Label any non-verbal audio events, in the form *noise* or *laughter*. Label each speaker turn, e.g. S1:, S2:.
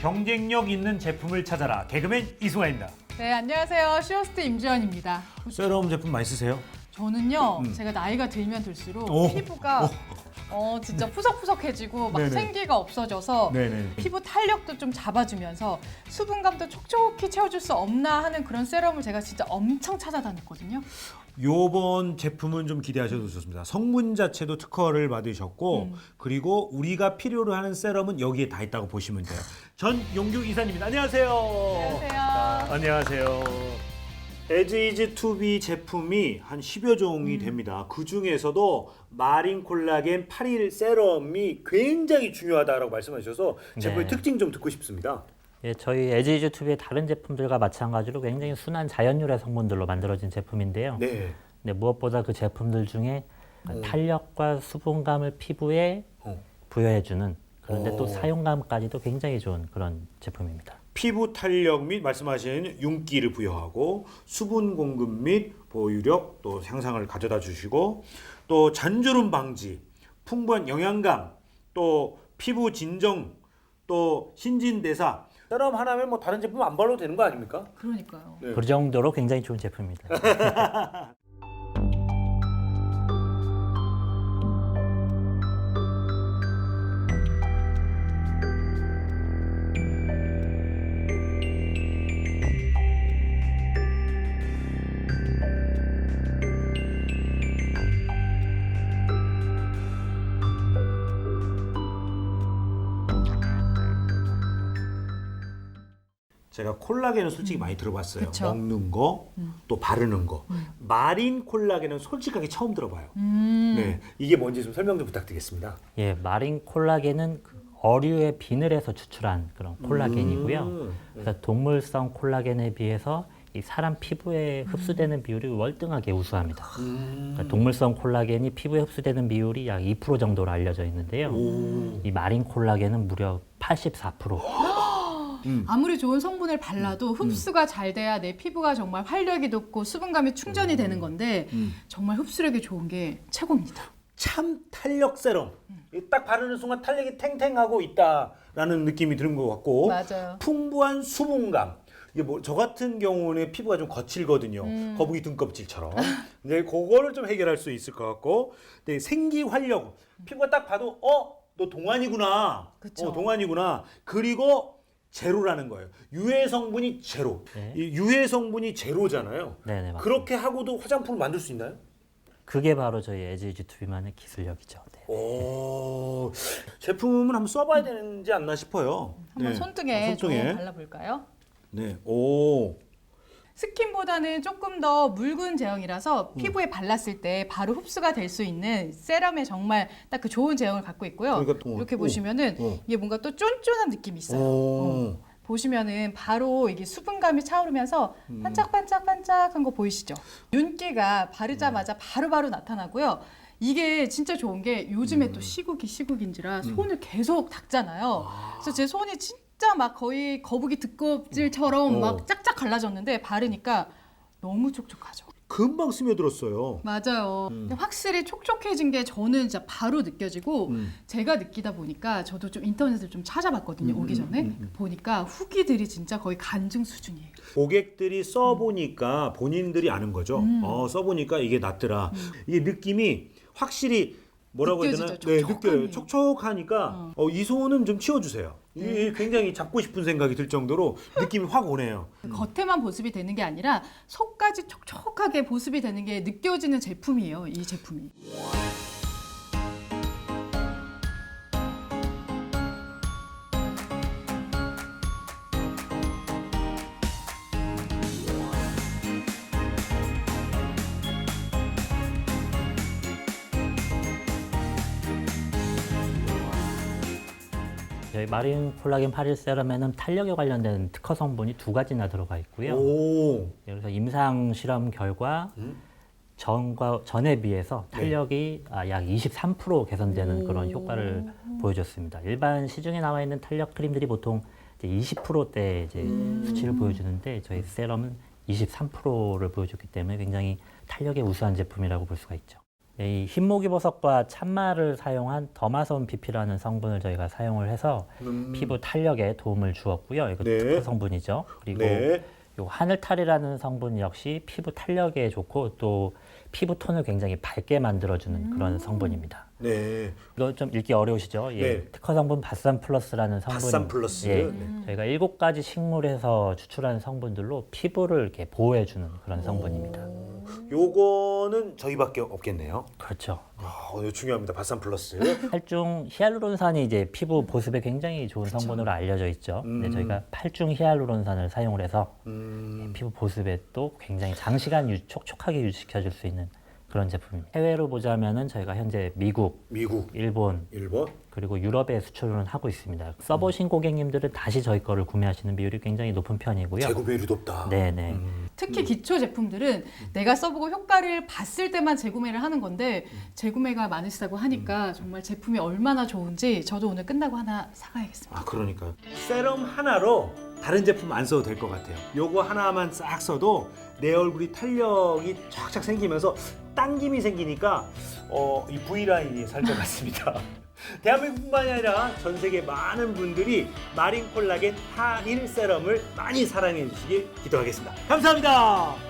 S1: 경쟁력 있는 제품을 찾아라. 개그맨 이승환입니다.
S2: 네, 안녕하세요. 쇼호스트 임지연입니다.
S1: 세럼 제품 많이 쓰세요?
S2: 저는요,
S1: 음.
S2: 제가 나이가 들면 들수록
S1: 오.
S2: 피부가 어, 진짜 푸석푸석해지고 막
S1: 네네.
S2: 생기가 없어져서
S1: 네네.
S2: 피부 탄력도 좀 잡아주면서 수분감도 촉촉히 채워줄 수 없나 하는 그런 세럼을 제가 진짜 엄청 찾아다녔거든요.
S1: 요번 제품은 좀 기대하셔도 좋습니다. 성분 자체도 특허를 받으셨고
S2: 음.
S1: 그리고 우리가 필요로 하는 세럼은 여기에 다 있다고 보시면 돼요. 전 용규 이사님입니다. 안녕하세요.
S2: 안녕하세요.
S1: 안녕하세요. 에즈 이즈 투비 제품이 한 10여 종이
S2: 음.
S1: 됩니다. 그 중에서도 마린 콜라겐 8일 세럼이 굉장히 중요하다라고 말씀하셔서 제품의
S3: 네.
S1: 특징 좀 듣고 싶습니다.
S3: 예, 저희 에지즈 튜브의 다른 제품들과 마찬가지로 굉장히 순한 자연 유래 성분들로 만들어진 제품인데요.
S1: 네.
S3: 근데 무엇보다 그 제품들 중에 탄력과 수분감을 피부에
S1: 어.
S3: 부여해주는 그런데 또
S1: 오.
S3: 사용감까지도 굉장히 좋은 그런 제품입니다.
S1: 피부 탄력 및 말씀하신 윤기를 부여하고 수분 공급 및 보유력 또 향상을 가져다 주시고 또 잔주름 방지, 풍부한 영양감, 또 피부 진정, 또 신진대사. 세럼 하나면 뭐 다른 제품 안 발라도 되는 거 아닙니까?
S2: 그러니까요.
S1: 네.
S3: 그 정도로 굉장히 좋은 제품입니다. *laughs*
S1: 제가 콜라겐은 솔직히 많이 들어봤어요.
S2: 그쵸.
S1: 먹는 거, 또 바르는 거. 마린 콜라겐은 솔직하게 처음 들어봐요.
S2: 음.
S1: 네, 이게 뭔지 좀 설명 좀 부탁드리겠습니다.
S3: 예, 마린 콜라겐은 그 어류의 비늘에서 추출한 그런 콜라겐이고요.
S1: 음.
S3: 그래서 동물성 콜라겐에 비해서 이 사람 피부에 흡수되는 비율이 월등하게 우수합니다. 그러니까 동물성 콜라겐이 피부에 흡수되는 비율이 약 2% 정도로 알려져 있는데요. 이 마린 콜라겐은 무려 84%.
S2: 아무리 좋은 성분을 발라도 흡수가 잘 돼야 내 피부가 정말 활력이 돋고 수분감이 충전이 되는 건데 정말 흡수력이 좋은 게 최고입니다.
S1: 참 탄력 세럼. 이딱 바르는 순간 탄력이 탱탱하고 있다라는 느낌이 드는 것 같고
S2: 맞아요.
S1: 풍부한 수분감. 이게 뭐 저 같은 경우는 피부가 좀 거칠거든요.
S2: 음.
S1: 거북이 등껍질처럼. 근데 그거를 좀 해결할 수 있을 것 같고. 근데 생기 활력. 피부가 딱 봐도 어, 너 동안이구나.
S2: 그쵸.
S1: 어, 동안이구나. 그리고 제로라는 거예요. 유해 성분이 제로.
S3: 네.
S1: 이 유해 성분이 제로잖아요.
S3: 네네, 맞습니다.
S1: 그렇게 하고도 화장품을 만들 수 있나요?
S3: 그게 바로 저희 에지지 투비만의 기술력이죠. 네.
S1: 오, 제품은 한번 써봐야 되는지 않나 싶어요.
S2: 한번
S1: 네.
S2: 손등에,
S1: 어, 손등에.
S2: 좀 발라볼까요?
S1: 네. 오.
S2: 스킨보다는 조금 더 묽은 제형이라서 피부에 발랐을 때 바로 흡수가 될 수 있는 세럼에 정말 딱 그 좋은 제형을 갖고 있고요.
S1: 그러니까 또-
S2: 이렇게
S1: 오,
S2: 보시면은
S1: 오.
S2: 이게 뭔가 또 쫀쫀한 느낌이 있어요.
S1: 오.
S2: 어. 보시면은 바로 이게 수분감이 차오르면서
S1: 음.
S2: 반짝반짝반짝한 거 보이시죠? 윤기가 바르자마자 바로바로 나타나고요. 이게 진짜 좋은 게 요즘에
S1: 음.
S2: 또 시국이 시국인지라 손을 계속 닦잖아요. 그래서 제 손이 진짜 막 거의 거북이 등껍질처럼
S1: 어.
S2: 막 짝짝 갈라졌는데 바르니까 너무 촉촉하죠.
S1: 금방 스며들었어요.
S2: 맞아요. 근데 확실히 촉촉해진 게 저는 진짜 바로 느껴지고
S1: 음.
S2: 제가 느끼다 보니까 저도 좀 인터넷을 좀 찾아봤거든요. 오기 전에 보니까 후기들이 진짜 거의 간증 수준이에요.
S1: 고객들이 써보니까 본인들이 아는 거죠.
S2: 음.
S1: 어, 써보니까 이게 낫더라. 이게 느낌이 확실히 뭐라고 해야 되나?
S2: 느껴지죠.
S1: 네. 느껴요. 촉촉하니까 어, 이 손은 좀 치워주세요.
S2: 네.
S1: 이게 굉장히 잡고 싶은 생각이 들 정도로 느낌이 확 오네요.
S2: 겉에만 보습이 되는 게 아니라 속까지 촉촉하게 보습이 되는 게 느껴지는 제품이에요. 이 제품이.
S3: 저희 마린 콜라겐 8일 세럼에는 탄력에 관련된 특허 성분이 두 가지나 들어가 있고요.
S1: 오.
S3: 그래서 임상 실험 결과
S1: 음.
S3: 전과 전에 비해서
S1: 네.
S3: 탄력이 아, 약 23% 개선되는
S2: 오.
S3: 그런 효과를 보여줬습니다. 일반 시중에 나와 있는 탄력 크림들이 보통 이제 20%대 이제
S2: 음.
S3: 수치를 보여주는데 저희 세럼은 23%를 보여줬기 때문에 굉장히 탄력에 우수한 제품이라고 볼 수가 있죠. 이 흰목이버섯과 참마를 사용한 더마손 PP라는 성분을 저희가 사용을 해서 피부 탄력에 도움을 주었고요. 이거
S1: 음. 네.
S3: 특허 성분이죠. 그리고
S1: 네.
S3: 요 하늘탈이라는 성분 역시 피부 탄력에 좋고 또 피부 톤을 굉장히 밝게 만들어주는 그런 성분입니다.
S1: 네.
S3: 이거 좀 읽기 어려우시죠? 예.
S1: 네.
S3: 특허 성분 바산 플러스라는 성분.
S1: 바산 플러스.
S3: 예.
S1: 네.
S3: 저희가 일곱 가지 식물에서 추출한 성분들로 피부를 이렇게 보호해주는 그런 성분입니다.
S1: 요거는 저희밖에 없겠네요.
S3: 그렇죠.
S1: 아, 이거 중요합니다. 바산 플러스.
S3: 팔중 히알루론산이 이제 피부 보습에 굉장히 좋은 성분으로 알려져 있죠.
S1: 음.
S3: 근데 저희가 팔중 히알루론산을 사용을 해서
S1: 음.
S3: 피부 보습에 또 굉장히 장시간 유, 촉촉하게 유지시켜줄 수 있는 그런 제품입니다. 해외로 보자면은 저희가 현재 미국,
S1: 미국,
S3: 일본,
S1: 일본.
S3: 그리고 유럽에 수출을 하고 있습니다. 써보신 고객님들은 다시 저희 거를 구매하시는 비율이 굉장히 높은 편이고요.
S1: 재구매율이 높다.
S3: 네네.
S2: 특히 기초 제품들은 내가 써보고 효과를 봤을 때만 재구매를 하는 건데 재구매가 많으시다고 하니까 정말 제품이 얼마나 좋은지 저도 오늘 끝나고 하나 사가야겠습니다.
S1: 아 그러니까 세럼 하나로 다른 제품 안 써도 될 것 같아요. 요거 하나만 싹 써도 내 얼굴이 탄력이 쫙쫙 생기면서 당김이 생기니까 어, 이 V 라인이 살것 같습니다. *laughs* 대한민국뿐만이 아니라 전 세계 많은 분들이 마린 콜라겐 한일 세럼을 많이 사랑해 주시길 기도하겠습니다. 감사합니다.